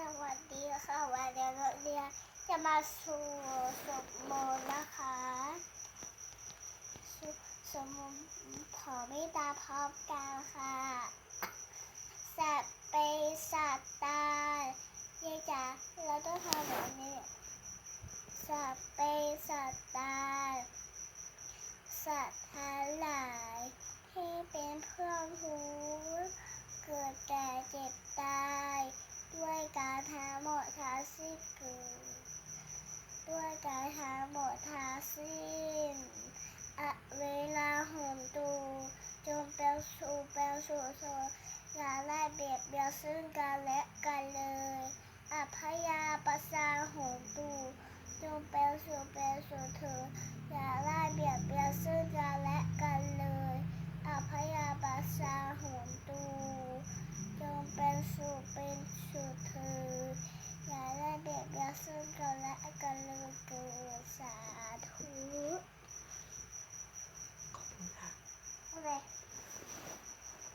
สวัสดีค่ะวันนี้เราเรียนจะมาสู่สวดมนต์นะคะสวสวดมนต์ขอไม่ตาพร้อมกันค่ะสัตว์เปสัตว์ตายยายจ๋าเราต้องทำแบบนี้สัตว์เปสัตว์ตายสัตว์ทั้งหลายที่เป็นเพื่อนหูเกิดแก่เจ็บตาย ด้วยการหาหมดทั้ง สิ้นเกิดด้วยการหาหมดทั้งสิ้นอเวลาห่มตูจงเปลสู่เปลสู่โซอย่าไล่เบียดเบียนซึ่งกันและกันเลยอพยาประสาห่มตูจงเปลสู่เปลสู่เธออย่าไล่เบียดเบียนซึ่งกันและกันเลยอพยาประสาห่มตูจงเป็นสุเป็นสุเธอ 对。